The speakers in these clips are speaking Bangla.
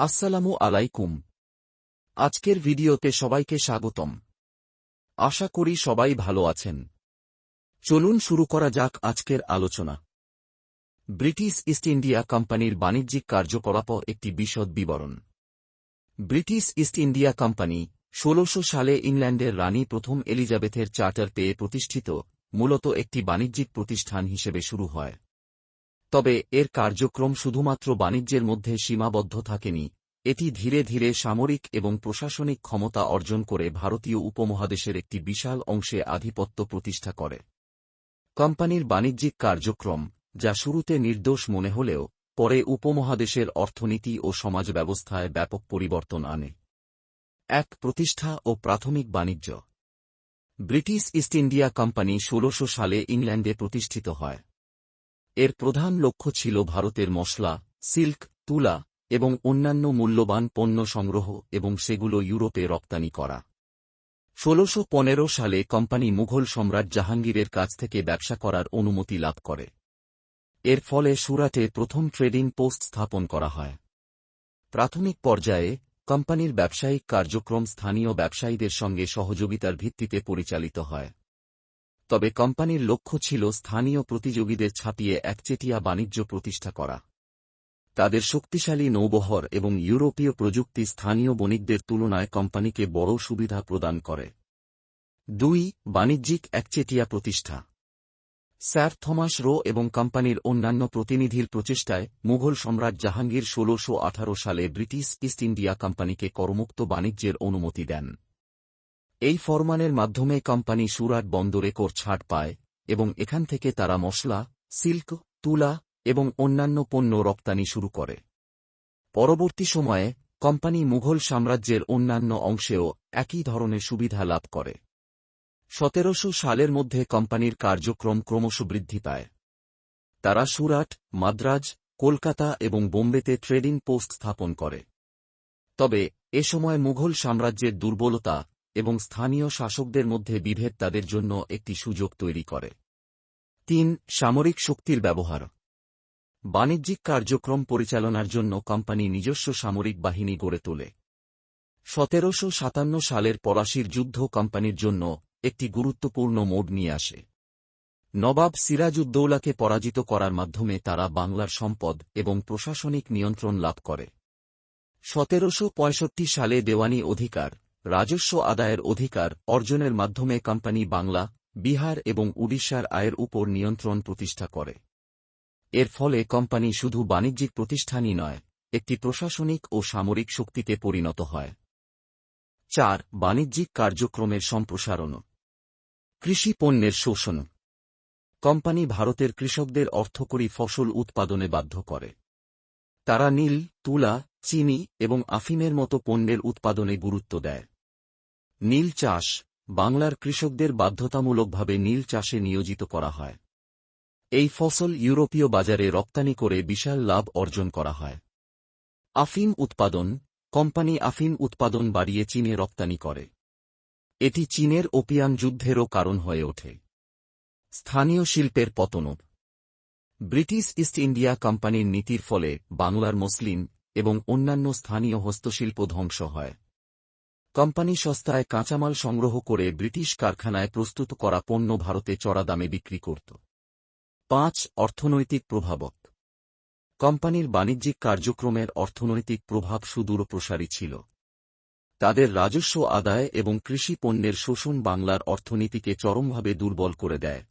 আসসালামু আলাইকুম। আজকের ভিডিওতে সবাইকে স্বাগতম। আশা করি সবাই ভালো আছেন। চলুন শুরু করা যাক আজকের আলোচনা। ব্রিটিশ ইস্ট ইন্ডিয়া কোম্পানির বাণিজ্যিক কার্যকলাপ একটি বিশদ বিবরণ। ব্রিটিশ ইস্ট ইন্ডিয়া কোম্পানি ষোলশো সালে ইংল্যান্ডের রানী প্রথম এলিজাবেথের চার্টার পেয়ে প্রতিষ্ঠিত, মূলত একটি বাণিজ্যিক প্রতিষ্ঠান হিসেবে শুরু হয়। তবে এর কার্যক্রম শুধুমাত্র বাণিজ্যের মধ্যে সীমাবদ্ধ থাকেনি, এটি ধীরে ধীরে সামরিক এবং প্রশাসনিক ক্ষমতা অর্জন করে ভারতীয় উপমহাদেশের একটি বিশাল অংশে আধিপত্য প্রতিষ্ঠা করে। কোম্পানির বাণিজ্যিক কার্যক্রম, যা শুরুতে নির্দোষ মনে হলেও, পরে উপমহাদেশের অর্থনীতি ও সমাজ ব্যবস্থায় ব্যাপক পরিবর্তন আনে। এক প্রতিষ্ঠা ও প্রাথমিক বাণিজ্য। ব্রিটিশ ইস্ট ইন্ডিয়া কোম্পানি ষোলশো সালে ইংল্যান্ডে প্রতিষ্ঠিত হয়। এর প্রধান লক্ষ্য ছিল ভারতের মশলা, সিল্ক, তুলা, এবং অন্যান্য মূল্যবান পণ্য সংগ্রহ এবং সেগুলো ইউরোপে রপ্তানি করা। ষোলশো সালে কোম্পানি মুঘল সম্রাট জাহাঙ্গীরের কাছ থেকে ব্যবসা করার অনুমতি লাভ করে। এর ফলে সুরাটে প্রথম ট্রেডিং পোস্ট স্থাপন করা হয়। প্রাথমিক পর্যায়ে, কোম্পানির ব্যবসায়িক কার্যক্রম স্থানীয় ব্যবসায়ীদের সঙ্গে সহযোগিতার ভিত্তিতে পরিচালিত হয়। তবে কোম্পানির লক্ষ্য ছিল স্থানীয় প্রতিযোগীদের ছাপিয়ে একচেটিয়া বাণিজ্য প্রতিষ্ঠা করা। তাদের শক্তিশালী নৌবহর এবং ইউরোপীয় প্রযুক্তি স্থানীয় বণিকদের তুলনায় কোম্পানিকে বড় সুবিধা প্রদান করে। দুই, বাণিজ্যিক একচেটিয়া প্রতিষ্ঠা। স্যার থমাস রো এবং কোম্পানির অন্যান্য প্রতিনিধির প্রচেষ্টায় মুঘল সম্রাট জাহাঙ্গীর ষোলশো সালে ব্রিটিশ ইস্ট ইন্ডিয়া কোম্পানিকে করমুক্ত বাণিজ্যের অনুমতি দেন। এই ফরমানের মাধ্যমে কোম্পানি সুরাট বন্দরে কর ছাড় পায় এবং এখান থেকে তারা মশলা, সিল্ক, তুলা এবং অন্যান্য পণ্য রপ্তানি শুরু করে। পরবর্তী সময়ে, কোম্পানি মুঘল সাম্রাজ্যের অন্যান্য অংশেও একই ধরনের সুবিধা লাভ করে। সতেরোশো সালের মধ্যে কোম্পানির কার্যক্রম ক্রমশ বৃদ্ধি পায়। তারা সুরাট, মাদ্রাজ, কলকাতা এবং বোম্বেতে ট্রেডিং পোস্ট স্থাপন করে। তবে, এ সময় মুঘল সাম্রাজ্যের দুর্বলতা এবং স্থানীয় শাসকদের মধ্যে বিভেদ তাদের জন্য একটি সুযোগ তৈরি করে। তিন, সামরিক শক্তির ব্যবহার। বাণিজ্যিক কার্যক্রম পরিচালনার জন্য কোম্পানি নিজস্ব সামরিক বাহিনী গড়ে তোলে। সতেরোশো সাতান্ন সালের পলাশির যুদ্ধ কোম্পানির জন্য একটি গুরুত্বপূর্ণ মোড নিয়ে আসে। নবাব সিরাজউদ্দৌলাকে পরাজিত করার মাধ্যমে তারা বাংলার সম্পদ এবং প্রশাসনিক নিয়ন্ত্রণ লাভ করে। সতেরোশ পঁয়ষট্টি সালে দেওয়ানি অধিকার রাজস্ব আদায়ের অধিকার অর্জনের মাধ্যমে কোম্পানি বাংলা, বিহার এবং উড়িষ্যার আয়ের উপর নিয়ন্ত্রণ প্রতিষ্ঠা করে। এর ফলে কোম্পানি শুধু বাণিজ্যিক প্রতিষ্ঠানই নয়, একটি প্রশাসনিক ও সামরিক শক্তিতে পরিণত হয়। চার, বাণিজ্যিক কার্যক্রমের সম্প্রসারণ। কৃষি পণ্যের শোষণ। কোম্পানি ভারতের কৃষকদের অর্থকরী ফসল উৎপাদনে বাধ্য করে। তারা নীল, তুলা, চিনি এবং আফিমের মতো পণ্যের উৎপাদনে গুরুত্ব দেয়। নীল চাষ বাংলার কৃষকদের বাধ্যতামূলকভাবে নীল চাষে নিয়োজিত করা হয়। এই ফসল ইউরোপীয় বাজারে রপ্তানি করে বিশাল লাভ অর্জন করা হয়। আফিম উৎপাদন কোম্পানি আফিম উৎপাদন বাড়িয়ে চীনে রপ্তানি করে। এটি চীনের ওপিয়াম যুদ্ধেরও কারণ হয়ে ওঠে। স্থানীয় শিল্পের পতন ব্রিটিশ ইস্ট ইন্ডিয়া কোম্পানির নীতির ফলে বাংলার মুসলিম এবং অন্যান্য স্থানীয় হস্তশিল্প ধ্বংস হয়। কোম্পানি সস্তায় কাঁচামাল সংগ্রহ করে ব্রিটিশ কারখানায় প্রস্তুত করা পণ্য ভারতে চড়া দামে বিক্রি করত। পাঁচ, অর্থনৈতিক প্রভাবক। কোম্পানির বাণিজ্যিক কার্যক্রমের অর্থনৈতিক প্রভাব সুদূর প্রসারী ছিল। তাদের রাজস্ব আদায় এবং কৃষি পণ্যের শোষণ বাংলার অর্থনীতিকে চরমভাবে দুর্বল করে দেয়।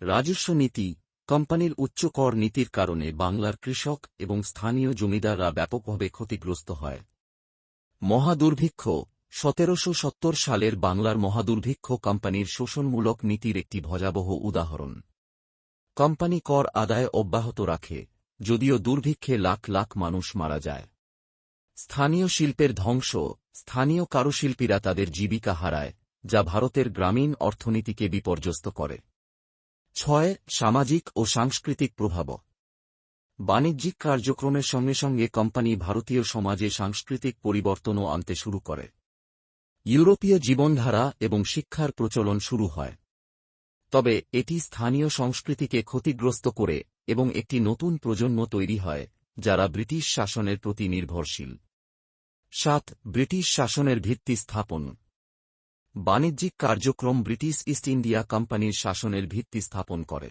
রাজস্ব নীতি, কোম্পানির উচ্চ কর নীতির কারণে বাংলার কৃষক এবং স্থানীয় জমিদাররা ব্যাপকভাবে ক্ষতিগ্রস্ত হয়। মহাদুর্ভিক্ষ, সতেরোশো সত্তর সালের বাংলার মহাদুর্ভিক্ষ কোম্পানির শোষণমূলক নীতির একটি ভয়াবহ উদাহরণ। কোম্পানি কর আদায় অব্যাহত রাখে, যদিও দুর্ভিক্ষে লাখ লাখ মানুষ মারা যায়। স্থানীয় শিল্পের ধ্বংস, স্থানীয় কারুশিল্পীরা তাদের জীবিকা হারায়, যা ভারতের গ্রামীণ অর্থনীতিকে বিপর্যস্ত করে। ছয়, সামাজিক ও সাংস্কৃতিক প্রভাব বাণিজ্যিক কার্যক্রমের সঙ্গে সঙ্গে কোম্পানি ভারতীয় সমাজে সাংস্কৃতিক পরিবর্তনও আনতে শুরু করে। ইউরোপীয় জীবনধারা এবং শিক্ষার প্রচলন শুরু হয়। তবে এটি স্থানীয় সংস্কৃতিকে ক্ষতিগ্রস্ত করে এবং একটি নতুন প্রজন্ম তৈরি হয়, যারা ব্রিটিশ শাসনের প্রতি নির্ভরশীল। সাত, ব্রিটিশ শাসনের ভিত্তি স্থাপন। বাণিজ্যিক কার্যক্রম ব্রিটিশ ইস্ট ইন্ডিয়া কোম্পানির শাসনের ভিত্তি স্থাপন করে।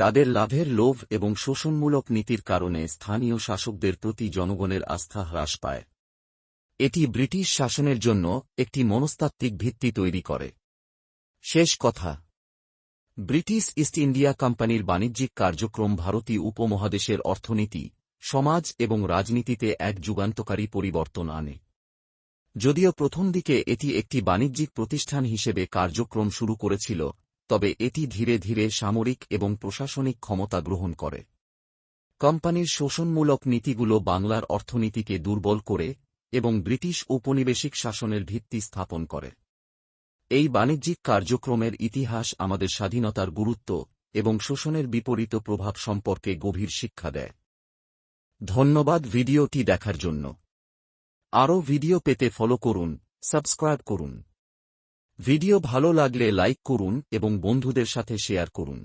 তাদের লাভের লোভ এবং শোষণমূলক নীতির কারণে স্থানীয় শাসকদের প্রতি জনগণের আস্থা হ্রাস পায়। এটি ব্রিটিশ শাসনের জন্য একটি মনস্তাত্ত্বিক ভিত্তি তৈরি করে। শেষ কথা। ব্রিটিশ ইস্ট ইন্ডিয়া কোম্পানির বাণিজ্যিক কার্যক্রম ভারতীয় উপমহাদেশের অর্থনীতি, সমাজ এবং রাজনীতিতে এক যুগান্তকারী পরিবর্তন আনে। যদিও প্রথম দিকে এটি একটি বাণিজ্যিক প্রতিষ্ঠান হিসেবে কার্যক্রম শুরু করেছিল তবে এটি ধীরে ধীরে সামরিক এবং প্রশাসনিক ক্ষমতা গ্রহণ করে। কোম্পানির শোষণমূলক নীতিগুলো বাংলার অর্থনীতিকে দুর্বল করে এবং ব্রিটিশ ঔপনিবেশিক শাসনের ভিত্তি স্থাপন করে। এই বাণিজ্যিক কার্যক্রমের ইতিহাস আমাদের স্বাধীনতার গুরুত্ব এবং শোষণের বিপরীত প্রভাব সম্পর্কে গভীর শিক্ষা দেয়। ধন্যবাদ ভিডিওটি দেখার জন্য। আরও ভিডিও পেতে ফলো করুন সাবস্ক্রাইব করুন। ভিডিও ভালো লাগলে লাইক করুন এবং বন্ধুদের সাথে শেয়ার করুন।